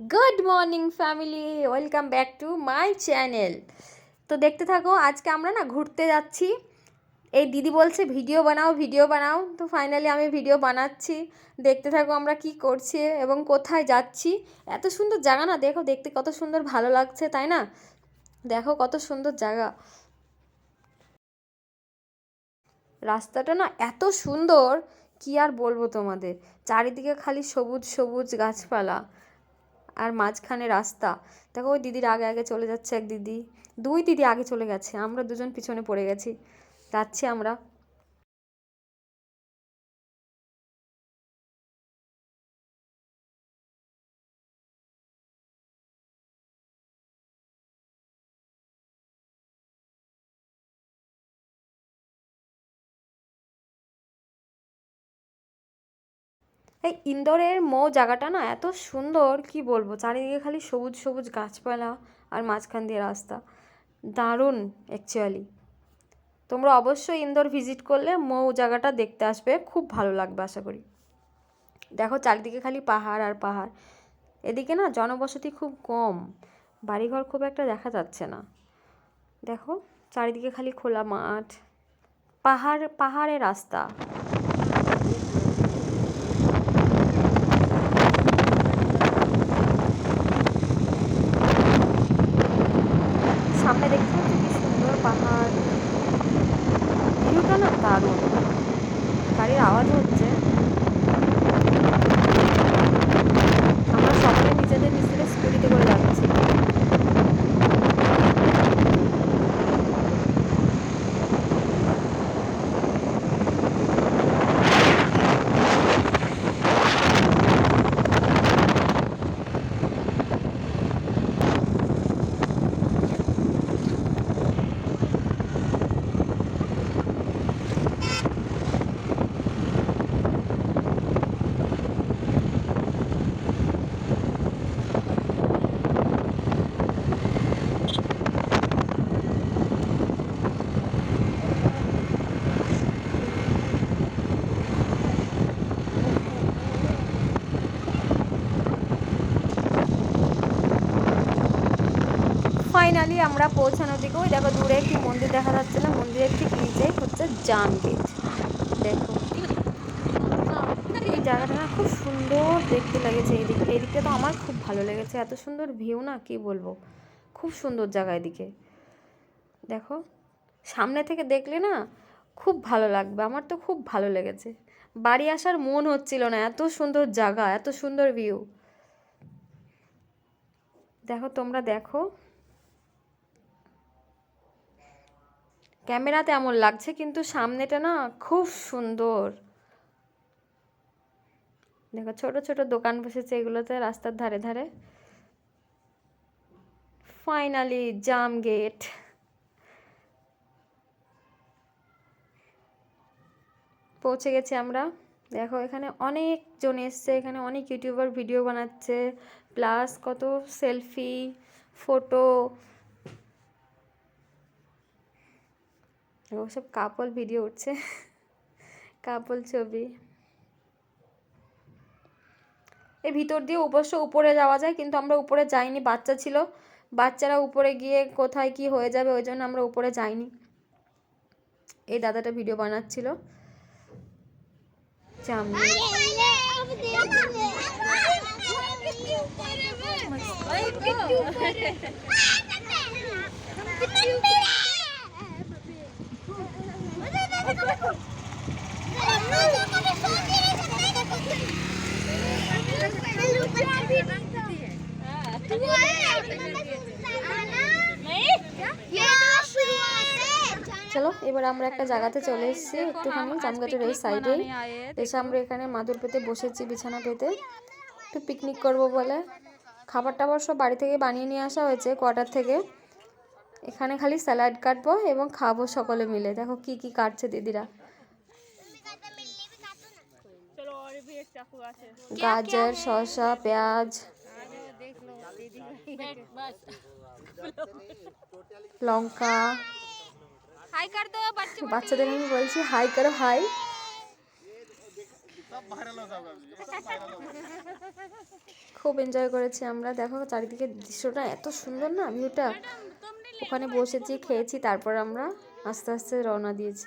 Good morning family welcome back to my channel তো দেখতে থাকো, আজকে আমরা না ঘুরতে যাচ্ছি। এই দিদি বলছে, ভিডিও বানাও ভিডিও বানাও। তো ফাইনালি আমি ভিডিও বানাচ্ছি। দেখতে থাকো আমরা কি করছি এবং কোথায় যাচ্ছি। এত সুন্দর জায়গা না, দেখো দেখতে কত সুন্দর ভালো লাগছে, তাই না? দেখো কত সুন্দর জায়গা। রাস্তাটা না এত সুন্দর, কি আর বলব তোমাদের? চারিদিকে খালি সবুজ সবুজ গাছপালা। আর মাঝখানে রাস্তা। দেখো, ওই দিদির আগে আগে চলে যাচ্ছে এক দিদি। দুই দিদি আগে চলে গেছে। আমরা দুজন পিছনে পড়ে গেছি। যাচ্ছি আমরা। এই ইন্দোরের মৌ জায়গাটা না এত সুন্দর, কি বলব? চারিদিকে খালি সবুজ সবুজ গাছপালা আর মাঝখান দিয়ে রাস্তা। দারুণ অ্যাকচুয়ালি তোমরা অবশ্যই ইন্দোর ভিজিট করলে মৌ জায়গাটা দেখতে আসবে, খুব ভালো লাগবে, আশা করি। দেখো চারিদিকে খালি পাহাড় আর পাহাড়। এদিকে না জনবসতি খুব কম, বাড়িঘর খুব একটা দেখা যাচ্ছে না। দেখো চারিদিকে খালি খোলা মাঠ, পাহাড়, পাহাড়ে রাস্তা। সামনে দেখতে কি সুন্দর পাহাড়। ভিউটা না দারুণ। গাড়ির আওয়াজ হচ্ছে আমরা সকলে নিজেদের নিজেদের স্কুটিতে করে যাচ্ছি ফাইনালি আমরা পৌঁছানোর দিকে, ওই দেখো দূরে একটি মন্দির দেখা যাচ্ছে না, মন্দিরের ঠিক নিচে হচ্ছে জাম গেট। দেখো, এই জায়গাটা না খুব সুন্দর দেখতে লেগেছে এই দিকে এই দিকটা তো আমার খুব ভালো লেগেছে, এত সুন্দর ভিউ না, কি বলব? খুব সুন্দর জায়গা এদিকে। দেখো, সামনে থেকে দেখলে না খুব ভালো লাগবে, আমার তো খুব ভালো লেগেছে। বাড়ি আসার মন হচ্ছিল না, এত সুন্দর জায়গা, এত সুন্দর ভিউ। দেখো, তোমরা দেখো ক্যামেরাতে এমন লাগছে, কিন্তু সামনেটা না খুব সুন্দর। দেখো, ছোট ছোট দোকান বসেছে এগুলোতে রাস্তার ধারে ধারে। ফাইনালি জাম গেট পৌঁছে গেছি আমরা। দেখো, এখানে অনেক জন এসছে, এখানে অনেক ইউটিউবার ভিডিও বানাচ্ছে প্লাস কত সেলফি ফটো সব কাপল ভিডিও উঠছে কাপল ছবি এই ভিতর দিয়ে অবশ্য উপরে যাওয়া যায় কিন্তু আমরা উপরে যাইনি বাচ্চা ছিল বাচ্চারা উপরে গিয়ে কোথায় কি হয়ে যাবে ওই জন্য আমরা উপরে যাইনি এই দাদাটা ভিডিও বানাচ্ছিল চলো এবার আমরা একটা জায়গাতে চলে এসেছি একটুখানি জামগাটের এই সাইডে এসে আমরা এখানে মাদুর পেতে বসেছি বিছানা পেতে। একটু পিকনিক করব বলে। খাবার টাবার সব বাড়ি থেকে বানিয়ে নিয়ে আসা হয়েছে কোয়ার্টার থেকে। এখানে খালি স্যালাড কাটবো এবং খাব সকলে মিলে। দেখো কি কি কাটছে দিদিরা। গাজর শসা পেঁয়াজ। লঙ্কা। বাচ্চাদের আমি বলছি হাই করো হাই। খুব এনজয় করেছি আমরা। দেখো চারিদিকে দৃশ্যটা এত সুন্দর না ভিউটা ওখানে বসেছি খেয়েছি তারপর আমরা আস্তে আস্তে রওনা দিয়েছি।